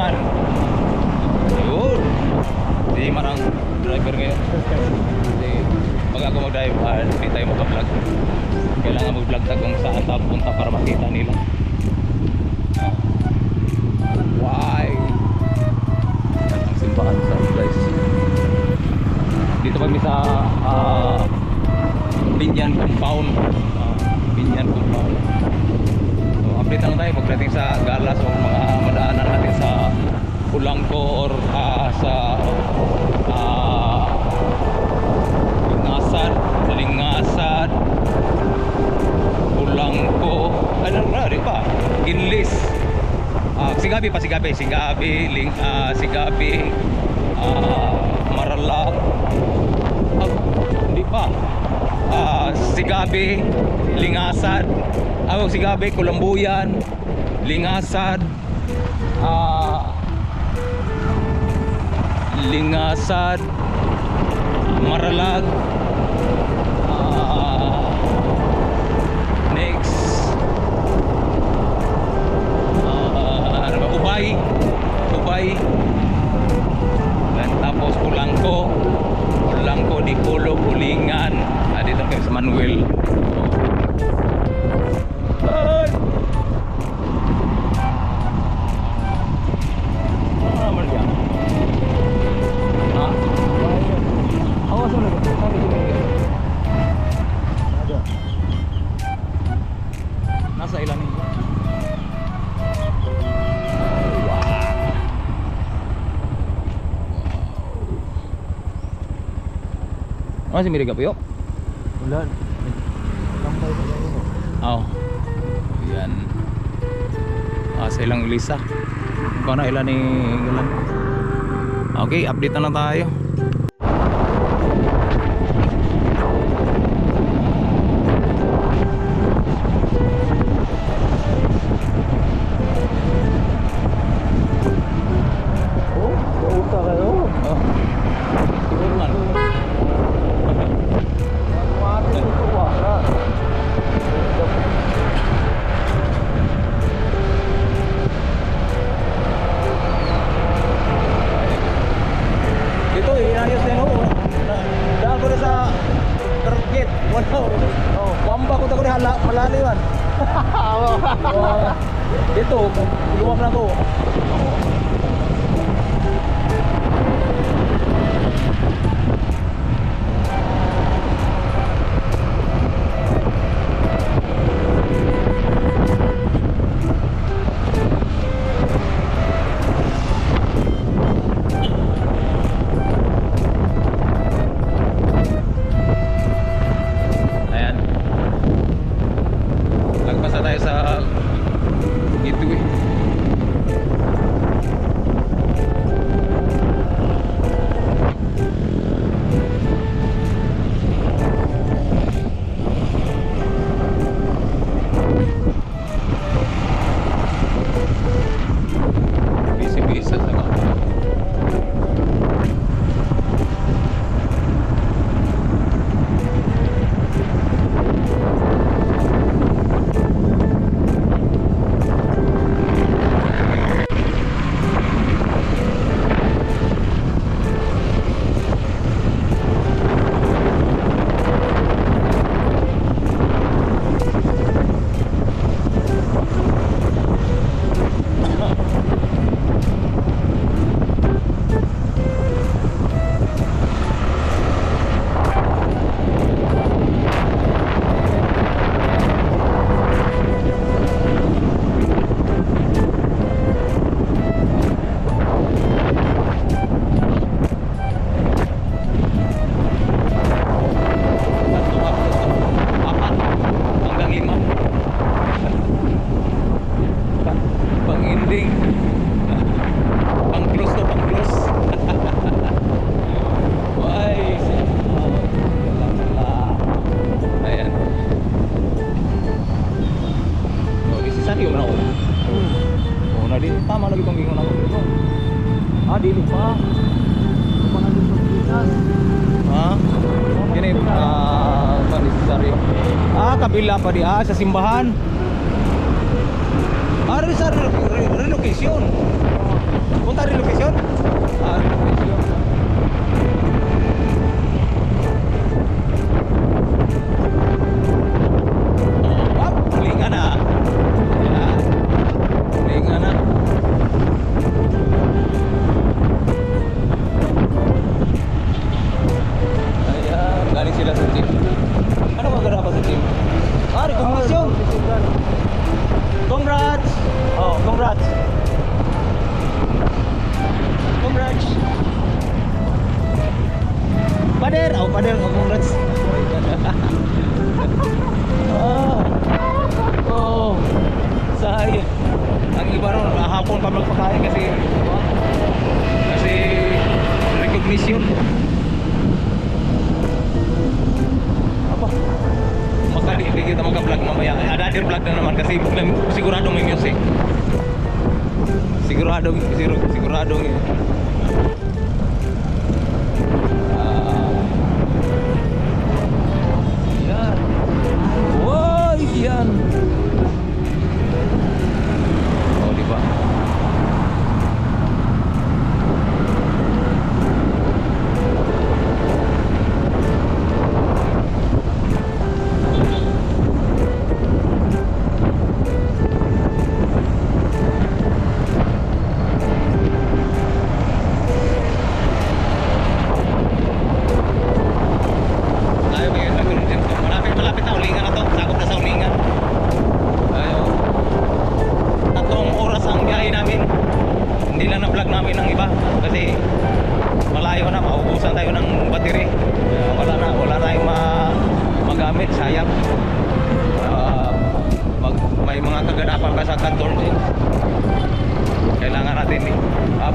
punungan. Yun. Di marang driver ngayon. Kasi pag ako mag-drive, ah, hindi tayo mag-vlog. Kailangan mag-vlog tayo kung saan tayo punta para makita nila. Why? Yan ang simbahan sa guys. Dito kami sa uh, Binyan Compound. Uh, Binyan Compound. So, update lang tayo pagdating sa Galas o mga sa Ulangko or ah, sa uh, Lingasan, Lingasan, Ulangko, ano na, ba? Ginlis. Ah, Sigabi pa Sigabi, Sigabi, Ling, ah, Sigabi, ah, Maralag. Ah, hindi pa. Ah, Sigabi, Lingasad. Ah, Sigabi, Kulambuyan, Lingasad. Ah, Lingasad, Maralag. Ah, next. Ah, ano ba? Ubay. Ubay. Tapos Pulangko. Pulangko, Dipulo, Pulingan. Ah, dito kayo sa. Ano si Miriga Puyo? Ulan. Tambay pa kayo. Oo. Yan. Ah, sa ilang Elisa. Ikaw na ilan ni ilan. Okay, update na lang tayo. Isi saan yung ako? Oh, na din tama lagi tong gingon ako dito. Ah, dili pa. Ha? Kini ah panisaryo. Ah, kabila pa di ah sa simbahan. Ah, sa re- re- relocation. Punta relocation? Ah, relocation.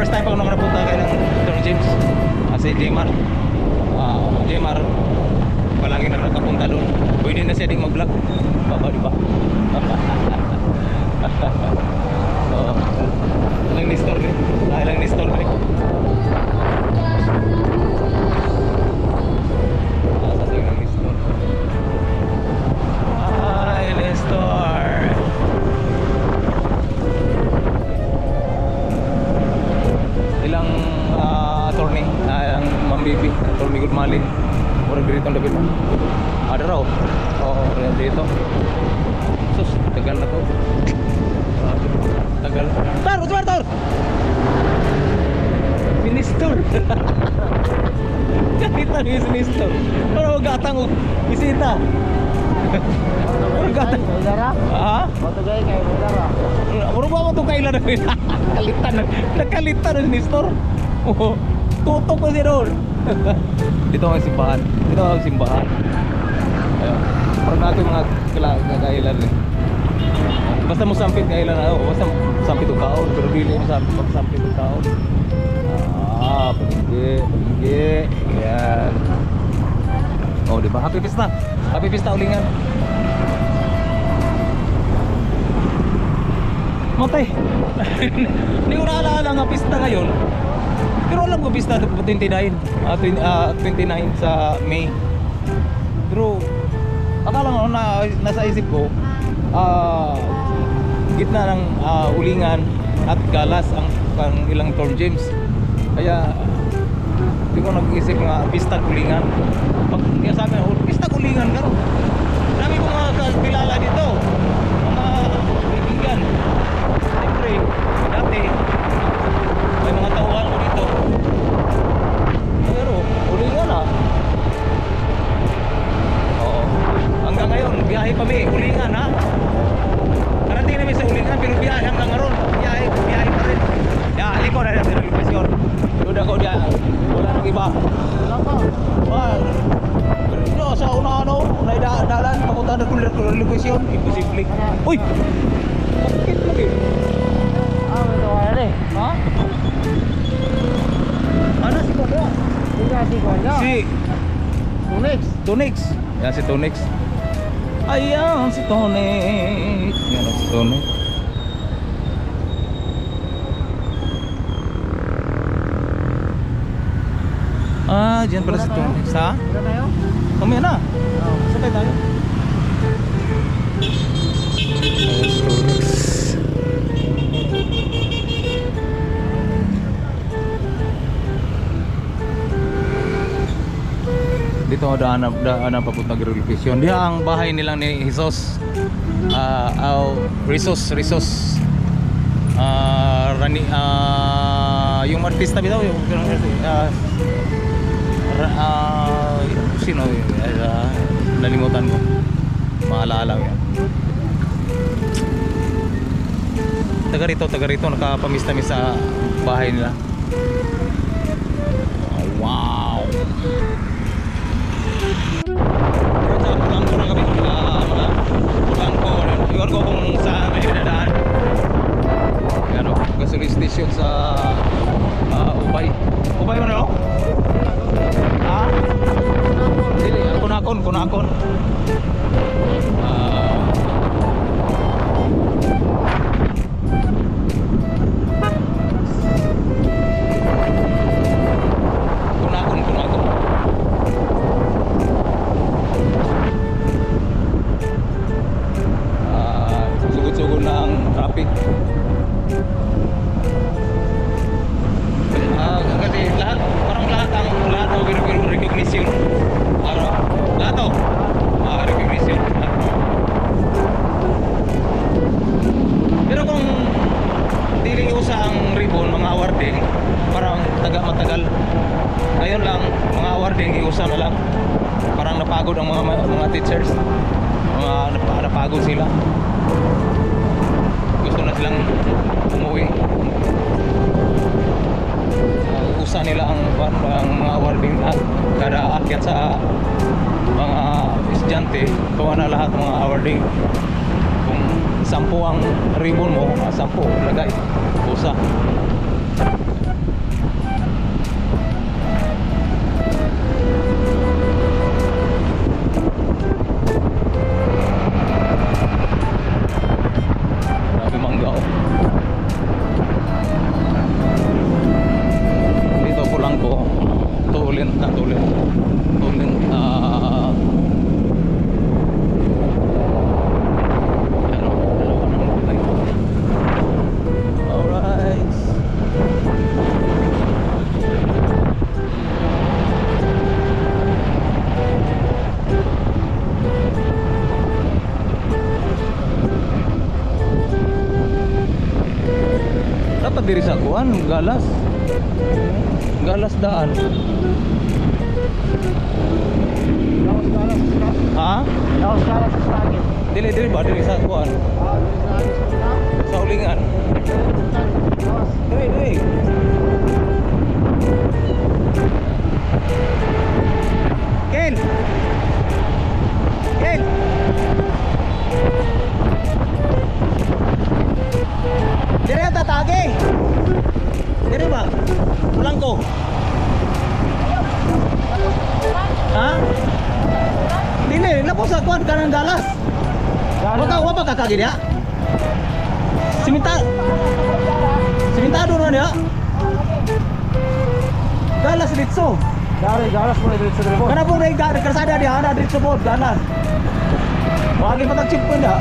First time pa ako nakapunta kay ng Canton James. Kasi Jmar. Ah, Jmar palagi na nakapunta doon. Pwede na siya ding mag-vlog. Baba, di ba? Oo. Ilang ni store ni? Ah, ilang ni store ni? Ah, sa Bibi, attorney Gudmali. Murag dito ang David. Ada raw. Oo, oh, dito. Sus, tagal na to. Tagal. Tar, tar, tar! Minister. Kahit ang minister. Pero gatang bisita. Kay Dara? Ha? Matugay kay Dara. Muro ba mo itong kailan na Kalitan na. Nakalitan na minister. Oo. Tutok ko siya doon. Dito ang simbahan. Dito ang simbahan. Ayun. Parang natin mga kala kailan rin. Basta mo sampit kailan na. Oh, basta sampit o kaon. Pero dili mo sampit pag sampit o kaon. Ah, paliggi, paliggi. Yan. Oh, di ba? Happy Pista. Happy Pista ulingan. Matay. Hindi ko naalala nga pista ngayon. Pero alam ko pista 29, ah, twin- ah, 29 sa May. Pero akala ko na nasa isip ko ah gitna ng ah, ulingan at galas ang, ang ilang Torn James. Kaya hindi ko nag-isip nga pista ulingan. Pag kaya sabi ko, pista ulingan ka ro. Dami ko mga kakilala dito. Mga kaibigan. Siyempre, tauhan ko dito. Pero, uli nga na. Oo. Hanggang ngayon, biyahe pa mi, ulingan ha. Karating namin sa ulingan, pero biyahe hanggang ngayon. Biyahe, biyahe pa rin. Ya, aliko na rin sa lokasyon. Duda ko diya, wala nang iba. Wala pa. No, sa una ano, na dalan, papunta na kung lokasyon, imposible. Tunix. Yan si Tunix. Ayan si Tunix. Yan si Tunix. Ah, diyan pala si? Tunix. Ha? Wala tayo? Mamaya na. Oo. Sakay tayo. Ayan si Tunix. Dito ako daan daan ang papunta relocation. Diya ang bahay nilang ni Jesus. Ah, uh, Rizos, Rizos. Ah, Rani ah yung artista bitaw yung ra- ah, sino yun? Ah, nalimutan ko. Maalala ko yan. Taga rito, taga rito nakapamista-mis sa bahay nila. Kami mga mga Bangko. Iwan ko kung saan may dadaan. Ano, gasoline station sa ah, Ubay. Ubay mo no? Ha? Dili, kunakon, kunakon. Ah. kunakon, ribbon mo sampu lagay. Usa kuan galas. Galas daan. Kalas sa ha? Kalas sa sakit. dili dili ba? Diri sa kuan sa ulingan dili dili. Ken! Ken! Dire tatagi? Pulang ko Ha? Dili, lapo sa kuan kanang galas Wa ka wa pa ka kagi dia? Siminta Simentado na dia? Galas ditso Dari galas mo dito sa dribble. Kana po na yung karsada dia ana ditso po galas Wagi pa tag-chip po dia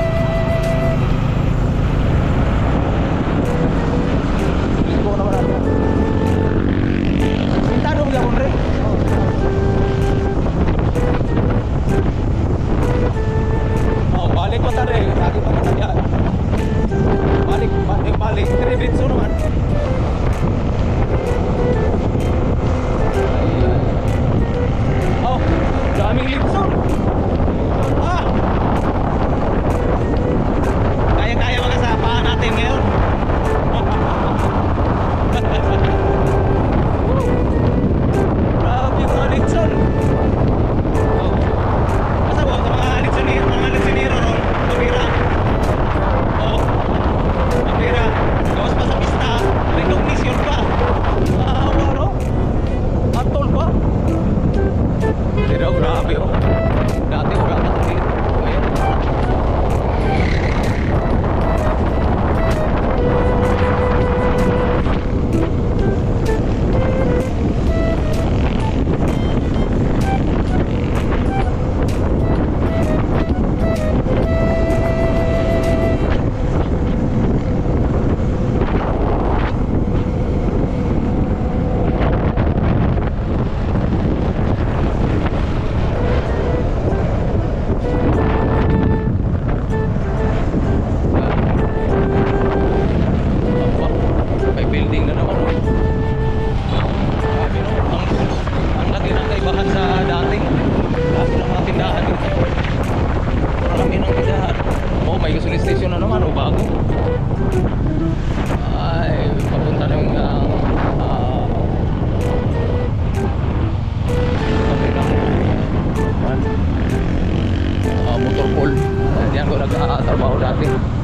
Yan ko nagtatrabaho dati.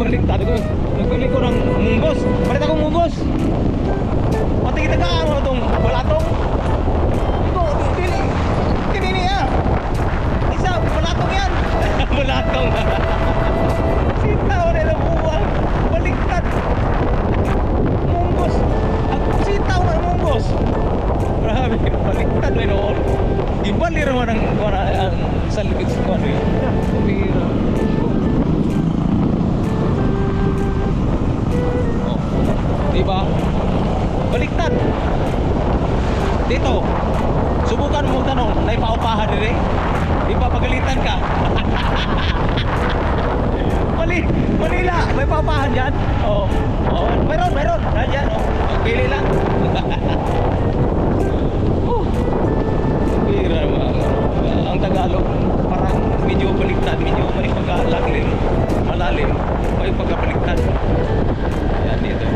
Nagbaliktad ko. Nagbili ko ng munggos. Balit akong munggos. Pati kita ka, ano na itong balatong? Ano Ito, tili. Tinini ah. Isa, balatong yan. balatong. Sita, wala na buwang. Baliktad. Munggos. Ang sitaw na munggos. Grabe, baliktad na noon. Iba, lirawan ang, sa likod sa kwano eh. Pira. di baliktad dito subukan mo tanong na ipaupahan eh. dire diba, ipapagalitan ka Mali, Manila, may paupahan dyan oo, oh. oh. meron, meron dyan, oo, oh. pili lang oh. pira ang Tagalog parang medyo baliktad medyo may pagkalalim malalim may pagkabaliktad けど。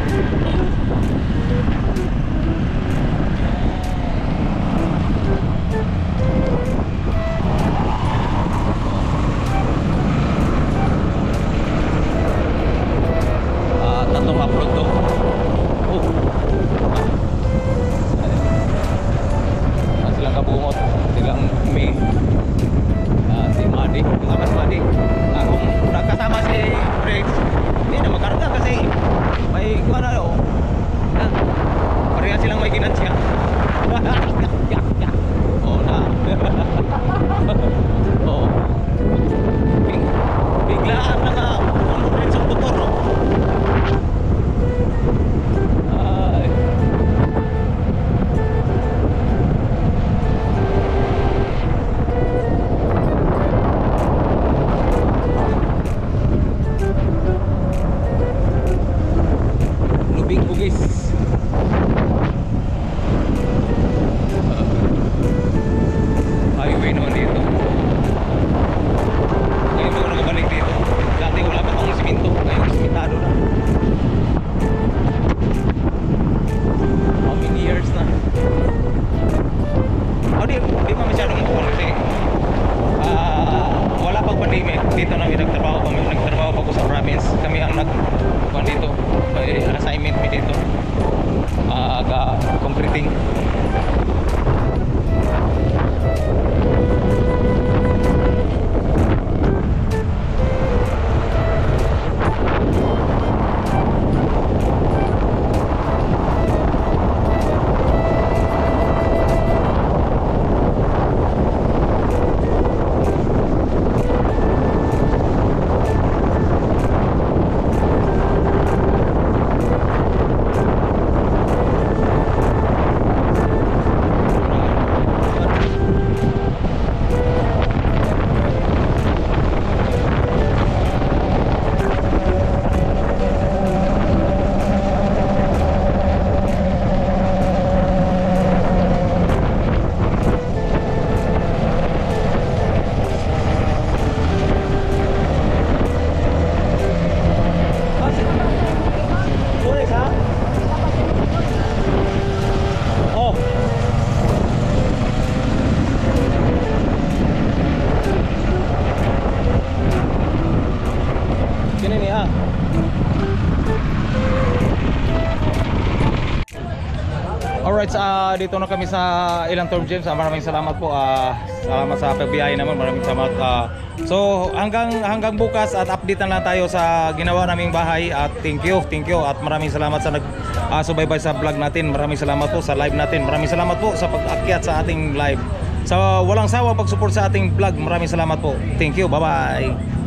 Dito na kami sa Ilang Term James. Maraming salamat po. Ah, salamat sa pagbiyahe naman. Maraming salamat. Ah, so hanggang hanggang bukas at update na lang tayo sa ginawa naming bahay at thank you, thank you at maraming salamat sa nag ah, subaybay sa vlog natin. Maraming salamat po sa live natin. Maraming salamat po sa pag-akyat sa ating live. Sa walang sawa pag-support sa ating vlog. Maraming salamat po. Thank you. Bye-bye.